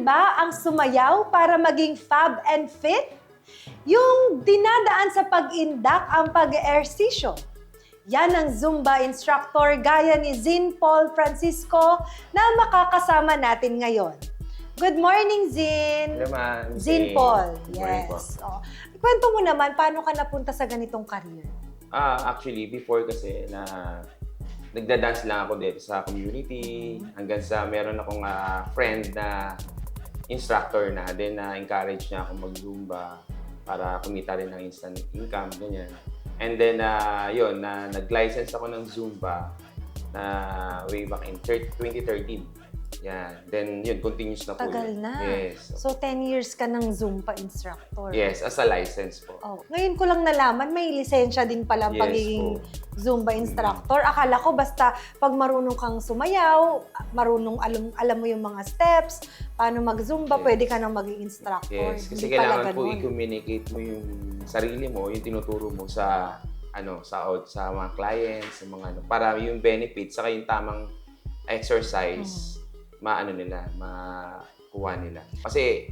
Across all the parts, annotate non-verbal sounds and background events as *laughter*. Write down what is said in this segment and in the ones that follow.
rin ba ang sumayaw para maging fab and fit? Yung dinadaan sa pag-indak ang pag-ehersisyo. Yan ang Zumba instructor gaya ni Zin Paul Francisco na makakasama natin ngayon. Good morning, Zin! Hello, ma'am. Zin. Paul, Good morning po. yes. Oh. Kwento mo naman, paano ka napunta sa ganitong career? Ah, actually, before kasi na nagda-dance lang ako dito sa community hanggang sa meron akong ah, friend na instructor na then na-encourage niya ako mag-zumba para kumita rin ng instant income, ganyan. And then, ah, yun, na nag-license ako ng Zumba na way back in thir- 2013. Yan. Then, yun, continuous na po. Tagal yun. na. Yes. So, 10 years ka ng Zumba instructor. Yes, as a license po. Oh, ngayon ko lang nalaman, may lisensya din pala ang Yes pagiging po. Zumba instructor. Akala ko basta pag marunong kang sumayaw, marunong alam, alam mo yung mga steps, paano mag-Zumba, Yes. pwede ka nang maging instructor. Yes, kasi Hindi kailangan po i-communicate mo yung sarili mo, yung tinuturo mo sa ano sa sa mga clients, sa mga ano para yung benefits saka yung tamang exercise Mm. Maano nila, makuha nila. Kasi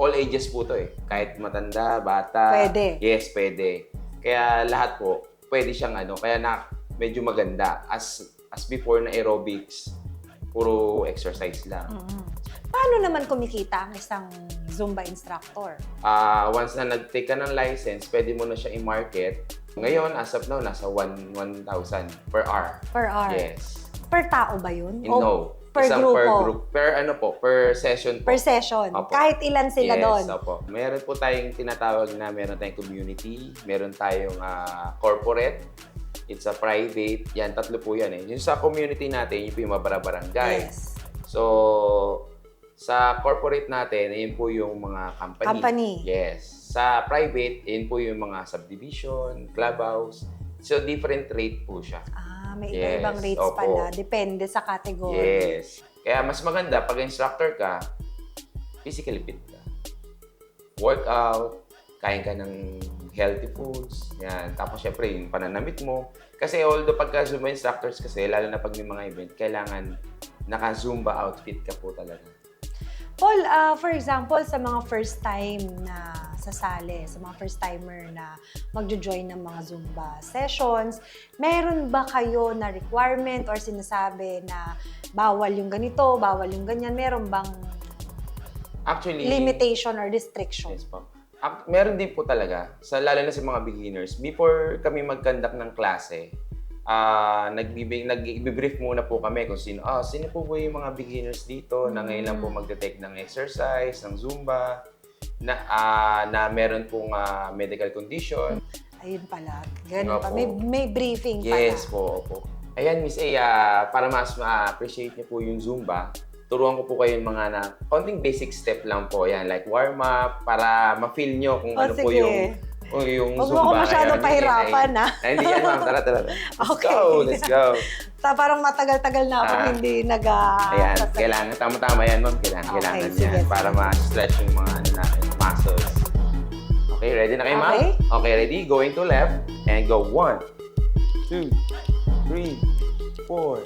all ages po to eh. Kahit matanda, bata. Pwede. Yes, pwede. Kaya lahat po, pwede siyang ano, kaya na medyo maganda as as before na aerobics, puro exercise lang. Mm. Paano naman kumikita ang isang Zumba instructor? Ah, once na nag-take ka ng license, pwede mo na siya i-market. Ngayon, as of now, nasa 1 1,000 per hour. Per hour? Yes. Per tao ba yun? In O no. Per Isang grupo? per group. Per ano po, per session po. Per session? Opo. Kahit ilan sila yes, doon? opo. Meron po tayong tinatawag na meron tayong community, meron tayong ah, corporate, it's a private. Yan, tatlo po yan eh. Yung sa community natin, yung po yung mga barangay. Yes. So, sa corporate natin, yun po yung mga company. Company. Yes. Sa private, yun po yung mga subdivision, clubhouse. So, different rate po siya. Ah, may Yes, iba-ibang rates opo. pala. Depende sa category. Yes. Kaya mas maganda pag instructor ka, physically fit ka. Workout, kain ka ng healthy foods, yan. Tapos syempre yung pananamit mo. Kasi although pagka Zumba instructors kasi, lalo na pag may mga event, kailangan naka-Zumba outfit ka po talaga. Paul, ah, for example, sa mga first time na sasali, sa mga first timer na magjo-join ng mga Zumba sessions, meron ba kayo na requirement or sinasabi na bawal yung ganito, bawal yung ganyan? Meron bang Actually, limitation or restriction? Yes po. Ak- meron din po talaga, sa, lalo na sa mga beginners, before kami mag-conduct ng klase, ah nagbibig, nag-brief muna po kami kung sino, ah, sino po ba yung mga beginners dito na ngayon lang po Mm. magte-take ng exercise, ng Zumba, na, ah, na meron pong ah, medical condition. Ayun pala. Ganun pa. May, may briefing Yes pala. po, opo. Ayan, Miss A, ah, para mas ma-appreciate niyo po yung Zumba, turuan ko po kayo yung mga na, konting basic step lang po, yan, like warm-up, para ma-feel nyo kung O, ano po sige. yung, kung yung Huwag mo Zumba. ako masyadong Ayun, pahirapan, ha? Ay, hindi yan, ma'am. Tara, tara. *laughs* Let's Okay. go, let's go. Sa parang matagal-tagal na ako Ah. hindi nag Ayan, kailangan, tama-tama yan, ma'am. Kailangan, Okay, kailangan sige, yan. sige. Para ma-stretch yung mga ano natin, muscles. Okay, ready na kayo, ma'am? Okay. Okay, ready? Going to left and go one, two, three, four.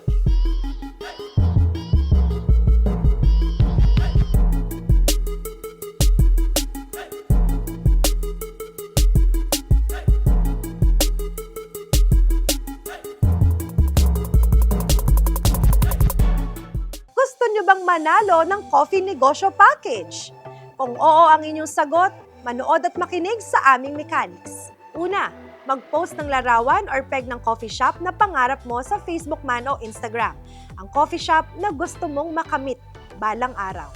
Gusto nyo bang manalo ng Coffee Negosyo Package? Kung oo ang inyong sagot, manood at makinig sa aming mechanics. Una, mag-post ng larawan or peg ng coffee shop na pangarap mo sa Facebook man o Instagram. Ang coffee shop na gusto mong makamit balang araw.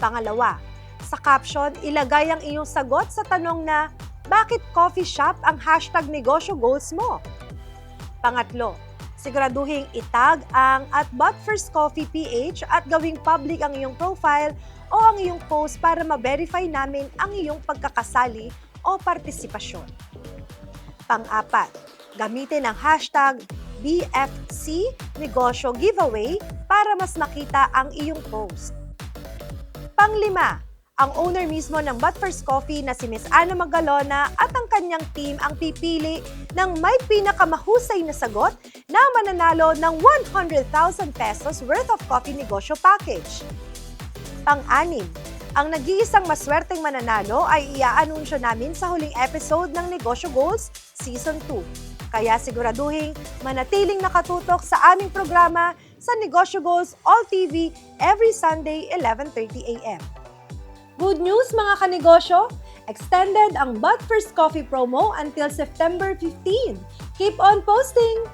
Pangalawa, sa caption, ilagay ang iyong sagot sa tanong na, bakit coffee shop ang hashtag negosyo goals mo? Pangatlo, siguraduhing itag ang at But First Coffee PH at gawing public ang iyong profile o ang iyong post para ma-verify namin ang iyong pagkakasali o partisipasyon. Pang-apat, gamitin ang hashtag BFC Negosyo Giveaway para mas makita ang iyong post. Panglima, ang owner mismo ng But First Coffee na si Miss Ana Magalona at ang kanyang team ang pipili ng may pinakamahusay na sagot na mananalo ng 100,000 pesos worth of coffee negosyo package. Pang-anim, ang nag-iisang maswerteng mananalo ay iaanunsyo namin sa huling episode ng Negosyo Goals Season 2. Kaya siguraduhin manatiling nakatutok sa aming programa sa Negosyo Goals All TV every Sunday 11.30 a.m. Good news mga kanegosyo! Extended ang But First Coffee promo until September 15. Keep on posting!